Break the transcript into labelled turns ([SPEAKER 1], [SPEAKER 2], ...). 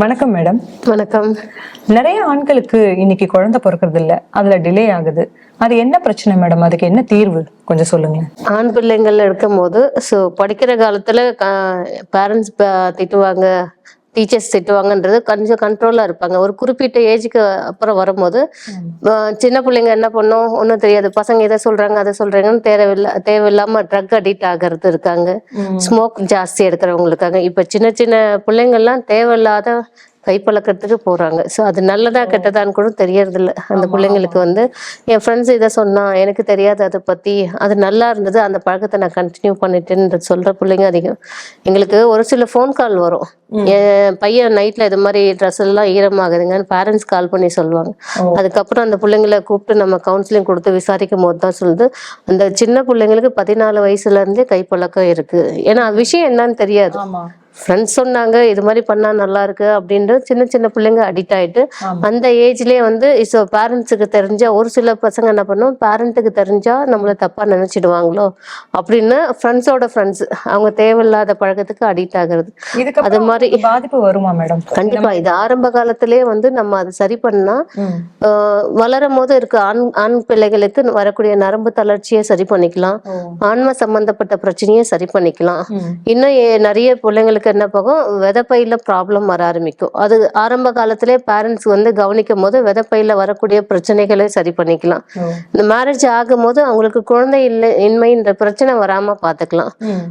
[SPEAKER 1] வணக்கம் மேடம்
[SPEAKER 2] வணக்கம்.
[SPEAKER 1] நிறைய ஆண்களுக்கு இன்னைக்கு குழந்தை பிறக்கிறது இல்ல அதுல டிலே ஆகுது. அது என்ன பிரச்சனை மேடம் அதுக்கு என்ன தீர்வு? கொஞ்சம் சொல்லுங்க
[SPEAKER 2] ஆண் பிள்ளைங்கள் இருக்கும்போது ஸோ படிக்கிற காலத்துல பேரண்ட்ஸ் திட்டுவாங்க. டீச்சர்ஸ் திட்டுவாங்கன்றது கொஞ்சம் கண்ட்ரோலா இருப்பாங்க. ஒரு குறிப்பிட்ட ஏஜுக்கு அப்புறம் வரும்போது சின்ன பிள்ளைங்க என்ன பண்ணும்? ஒன்றும் தெரியாது. பசங்க இதை சொல்றாங்க அதை சொல்றாங்கன்னு தேவையில்ல தேவையில்லாம ட்ரக் அடிக்ட் ஆகிறது இருக்காங்க. ஸ்மோக் ஜாஸ்தி எடுக்கிறவங்க இருக்காங்க இப்ப சின்ன சின்ன பிள்ளைங்கள்லாம் தேவையில்லாத கைப்பழக்கத்துக்கு போறாங்க. ஸோ அது நல்லதா கெட்டதான்னு கூட தெரியறதில்ல. அந்த பிள்ளைங்களுக்கு வந்து என் ஃப்ரெண்ட்ஸ் இதை சொன்னா எனக்கு தெரியாது அதை பத்தி. அது நல்லா இருந்தது அந்த பழக்கத்தை நான் கண்டினியூ பண்ணிட்டேன்னு சொல்ற பிள்ளைங்க அதிகம். எங்களுக்கு ஒரு சில ஃபோன் கால் வரும். என் பையன் நைட்ல இது மாதிரி ட்ரெஸ் எல்லாம் ஈரமாகுதுங்கன்னு பேரண்ட்ஸ் கால் பண்ணி சொல்லுவாங்க. அதுக்கப்புறம் அந்த பிள்ளைங்களை கூப்பிட்டு நம்ம கவுன்சிலிங் கொடுத்து விசாரிக்கும் போது தான் சொல்லுது. அந்த சின்ன பிள்ளைங்களுக்கு பதினாலு வயசுல இருந்தே கைப்பழக்கம் இருக்கு. ஏன்னா விஷயம் என்னன்னு தெரியாது. ஃப்ரெண்ட்ஸ் சொன்னாங்க இது மாதிரி பண்ணா நல்லா இருக்கு அப்படின்ட்டு சின்ன சின்ன பிள்ளைங்க அடிக்ட் ஆயிட்டு. அந்த ஏஜ்லயே வந்து இப்போ பேரண்ட்ஸுக்கு தெரிஞ்சா ஒரு சில பசங்க என்ன பண்ணும் பேரண்ட்டுக்கு தெரிஞ்சா நம்மள தப்பா நினைச்சிடுவாங்களோ அப்படின்னு ஃப்ரெண்ட்ஸோட ஃப்ரெண்ட்ஸ் அவங்க தேவையில்லாத பழக்கத்துக்கு அடிக்ட் ஆகுறது அது மாதிரி
[SPEAKER 1] பாதிப்பு வருமா மேடம்
[SPEAKER 2] கண்டிப்பா இது ஆரம்ப காலத்திலே வந்து நம்ம அதை சரி பண்ணா வளரும் போது இருக்க ஆண் ஆண் பிள்ளைகளுக்கு வரக்கூடிய நரம்பு தளர்ச்சியை சரி பண்ணிக்கலாம். ஆன்ம சம்பந்தப்பட்ட பிரச்சனையை சரி பண்ணிக்கலாம். இன்னும் நிறைய பிள்ளைங்களுக்கு என்ன போகும் விதப்பையில ப்ராப்ளம் வர ஆரம்பிக்கும் அது ஆரம்ப காலத்திலே பேரண்ட்ஸ் வந்து கவனிக்கும் போது விதப்பையில வரக்கூடிய பிரச்சனைகளை சரி பண்ணிக்கலாம். இந்த மேரேஜ் ஆகும்போது அவங்களுக்கு குழந்தை இல்லை இன்மைன்ற பிரச்சனை வராம பாத்துக்கலாம்
[SPEAKER 1] ம்.